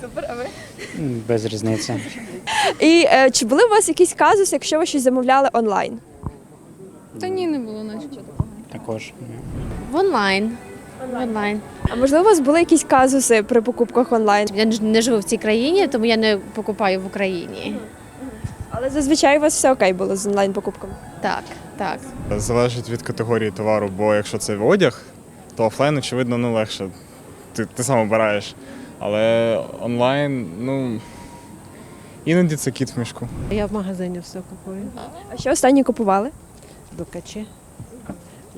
Супер, а ви? Без різниці. І е, чи були у вас якісь казуси, якщо ви щось замовляли онлайн? Та ні, не було наче. Також. В онлайн. В онлайн. А можливо, у вас були якісь казуси при покупках онлайн? Я не ж- не живу в цій країні, тому я не покупаю в Україні. Але зазвичай у вас все окей було з онлайн покупками. Так, так. Залежить від категорії товару, бо якщо це одяг, то офлайн, очевидно, ну легше. Ти, ти сам обираєш. Але онлайн, ну іноді це кіт в мішку. Я в магазині все купую. А що останні купували? Дукачі,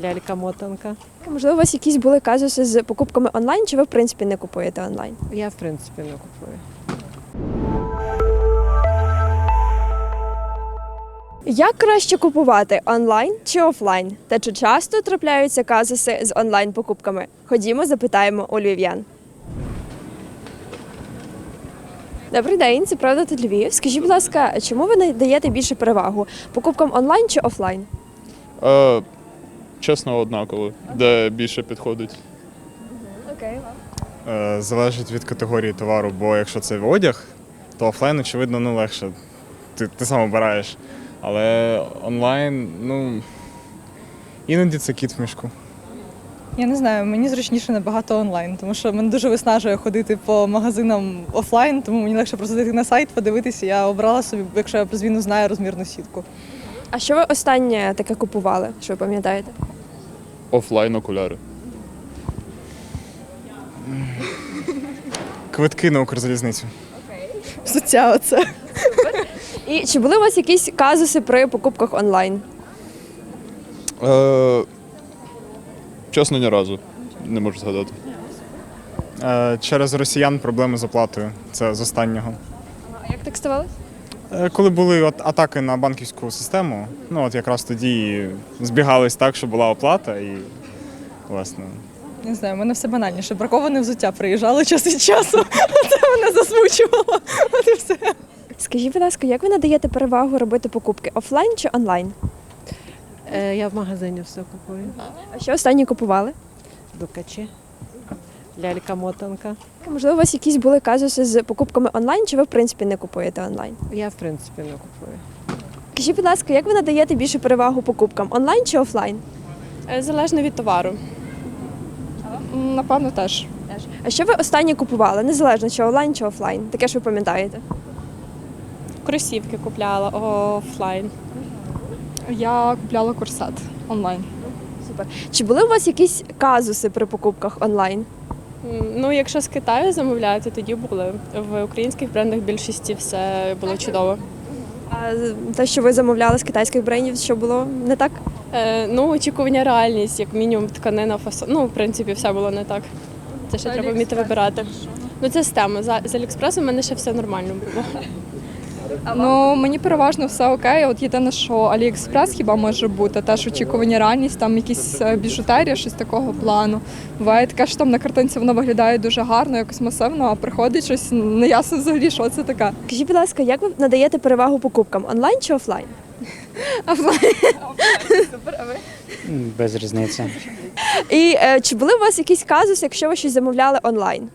лялька-мотанка. Можливо, у вас якісь були казуси з покупками онлайн, чи ви в принципі не купуєте онлайн? Я, в принципі, не купую. Як краще купувати онлайн чи офлайн? Та чи часто трапляються казуси з онлайн покупками? Ходімо, запитаємо у львів'ян. Добрий день, це правда тут Львів. Скажіть, будь ласка, чому ви надаєте більше перевагу покупкам онлайн чи офлайн? Е, чесно, однаково, де більше підходить. Окей, Е, Залежить від категорії товару, бо якщо це одяг, то офлайн, очевидно, ну легше. Ти, ти сам обираєш. Але онлайн, ну іноді це кіт в мішку. Я не знаю, мені зручніше набагато онлайн, тому що мене дуже виснажує ходити по магазинам офлайн, тому мені легше просто зайти на сайт, подивитися. Я обрала собі, якщо я про зміну знаю розмірну сітку. А що ви останнє таке купували? Що ви пам'ятаєте? Офлайн окуляри. Квитки на Укрзалізницю. Взуття оце. І чи були у вас якісь казуси при покупках онлайн? Е, чесно, ні разу. Не можу згадати. Е, Через росіян проблеми з оплатою. Це з останнього. А як так ставалося? Е, Коли були от атаки на банківську систему, ну от якраз тоді збігались так, що була оплата, і власне. Не знаю, у мене все банальніше. Браковане взуття приїжджало час від часу. Це мене засмучувало. От і все. Скажіть, будь ласка, як ви надаєте перевагу робити покупки офлайн чи онлайн? Е, я в магазині все купую. А що останні купували? Дукачі, лялька-мотанка. Можливо, у вас якісь були казуси з покупками онлайн, чи ви в принципі не купуєте онлайн? Я, в принципі, не купую. Скажіть, будь ласка, як ви надаєте більше перевагу покупкам онлайн чи офлайн? Е, Залежно від товару. М, Напевно, теж. А що ви останні купували? Незалежно чи онлайн чи офлайн? Таке ж ви пам'ятаєте? Кросівки купляла офлайн. Я купляла корсет онлайн. Супер. Чи були у вас якісь казуси при покупках онлайн? Ну, якщо з Китаю замовляти, тоді були. В українських брендах більшості все було чудово. А те, що ви замовляли з китайських брендів, що було не так? Е, ну, очікування реальність, як мінімум, тканина, фасон. Ну, в принципі, все було не так. Це ще треба вміти вибирати. Ну, це з теми. З Аліекспресу в мене ще все нормально було. Ну мені переважно все окей. От єдине, що Аліекспрес хіба може бути теж очікування реальність, там якісь е, біжутерія, щось такого плану. Буває таке, що там на картинці воно виглядає дуже гарно, якось масивно, а приходить щось неясно взагалі, що це таке. Скажіть, будь ласка, як ви надаєте перевагу покупкам онлайн чи офлайн? Супер, а ви? Без різниці. І е, чи були у вас якісь казуси, якщо ви щось замовляли онлайн?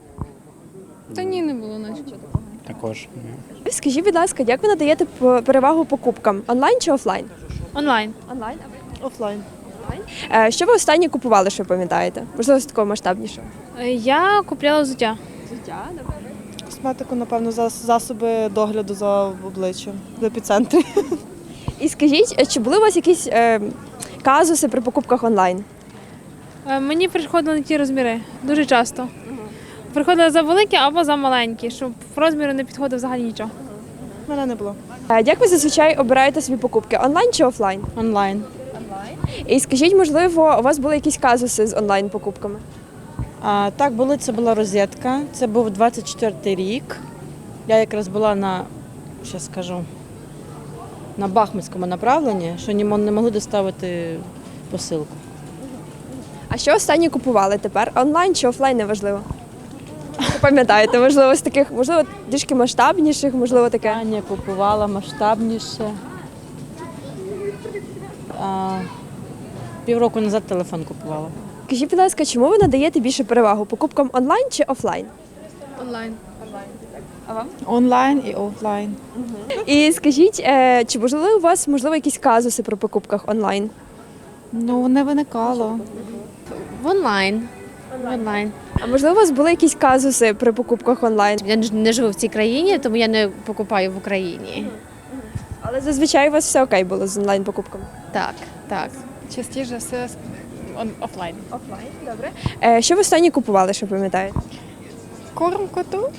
Та ні, не було наче. Також. Скажіть, будь ласка, як ви надаєте перевагу покупкам онлайн чи офлайн? Онлайн. Онлайн. Офлайн. Е, що ви останні купували, що ви пам'ятаєте? Можливо, з такого масштабнішого? Е, Я купляла взуття. Косметику, напевно, засоби догляду за обличчям в епіцентрі. І скажіть, е, чи були у вас якісь е, казуси при покупках онлайн? Мені приходили не ті розміри дуже часто. Приходили за великі або за маленькі, щоб в розміру не підходив взагалі нічого. Мене не було. Е, як ви зазвичай обираєте собі покупки онлайн чи офлайн? Онлайн. І скажіть, можливо, у вас були якісь казуси з онлайн покупками? А, так, були, це була розетка. Це був 24-й рік. Я якраз була на, ще скажу, на Бахмутському направленні, що не мо- не могли доставити посилку. А що останні купували тепер? Онлайн чи офлайн неважливо? Пам'ятаєте, можливо, з таких, можливо, трішки масштабніших, можливо, таке. Аня купувала масштабніше. А, півроку назад телефон купувала. Скажіть, будь ласка, чому ви надаєте більше перевагу покупкам онлайн чи офлайн? Онлайн. Онлайн і офлайн. І скажіть, е, чи можливо у вас можливо якісь казуси при покупках онлайн? Ну, не виникало. В онлайн. Онлайн. А можливо, у вас були якісь казуси при покупках онлайн? Я не- не живу в цій країні, тому я не покупаю в Україні. Але зазвичай у вас все окей було з онлайн покупками. Так, так. Частіше все офлайн. Офлайн, добре. Е, що ви останнє купували, що пам'ятаєте? Корм коту.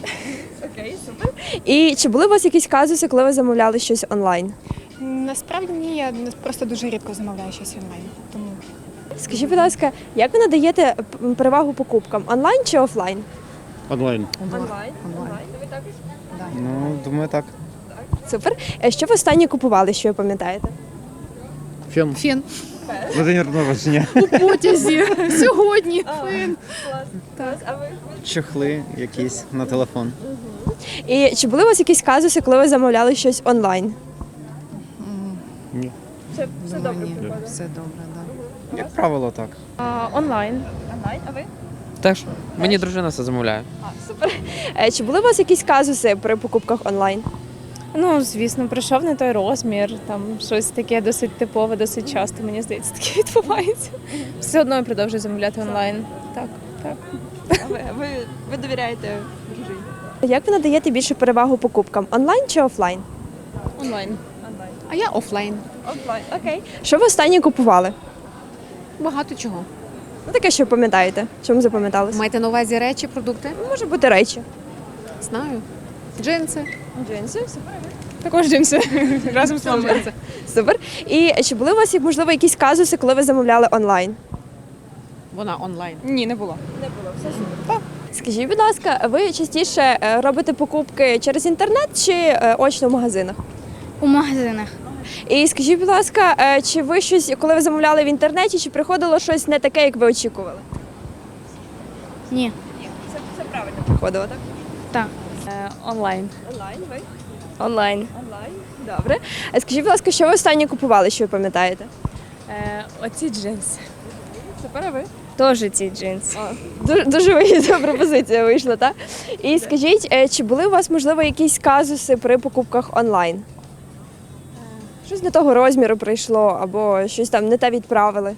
Окей, супер. І чи були у вас якісь казуси, коли ви замовляли щось онлайн? Насправді ні, я просто дуже рідко замовляю щось онлайн. Тому Скажіть, будь ласка, як ви надаєте перевагу покупкам онлайн чи офлайн? Онлайн. Онлайн. Ну, думаю, так. Супер. Е, Що ви останнє купували, що ви пам'ятаєте? Фен. фен. На день народження. У потязі сьогодні. Чохли якісь на телефон. І чи були у вас якісь казуси, коли ви замовляли щось онлайн? Ні. Це все добре. Все добре, так. Як правило, так. онлайн. Онлайн, а ви? Теж. Мені дружина все замовляє. Е, Чи були у вас якісь казуси при покупках онлайн? Ну, звісно, прийшов не той розмір, там щось таке досить типове, досить часто, мені здається, таке відбувається. Все одно я продовжую замовляти онлайн. Так, так. Ви, ви, ви довіряєте дружині? Як ви надаєте більше перевагу покупкам онлайн чи офлайн? Онлайн. А я офлайн. Офлайн, окей. Що ви останнє купували? Багато чого. Ну таке, що пам'ятаєте? Чому запам'яталося? Маєте на увазі речі, продукти? Може бути речі. Знаю. Джинси. Джинси, супер. Також джинси. Разом з вами. Супер. І чи були у вас можливо якісь казуси, коли ви замовляли онлайн? Вона онлайн. Ні, не було. Не було. Все супер. Скажіть, будь ласка, ви частіше е, робите покупки через інтернет чи е, очно в магазинах? У магазинах. І скажіть, будь ласка, е, чи ви щось, коли ви замовляли в інтернеті, чи приходило щось не таке, як ви очікували? Ні. Це, це правильно приходило, так? Так. онлайн. Онлайн, ви? Онлайн. Онлайн. Добре. А скажіть, будь ласка, що ви останнє купували, що ви пам'ятаєте? Е, оці джинси. Супер, а ви? Теж ці джинси. Дуже, дуже вигідна пропозиція вийшла, так? І скажіть, е, чи були у вас, можливо, якісь казуси при покупках онлайн? Щось не того розміру прийшло, або щось там не те відправили?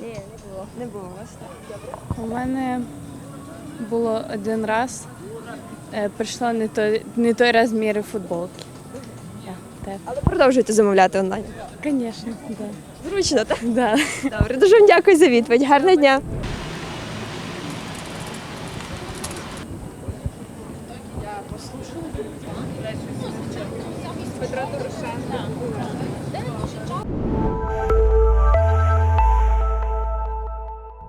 Ні, не було. Не було у вас так. У мене було один раз. Е, прийшло не той, не той розмір футболки. Але продовжуєте замовляти онлайн. Звісно, да. Зручно, так? Да. Добре, дуже вам дякую за відповідь. Гарного дня.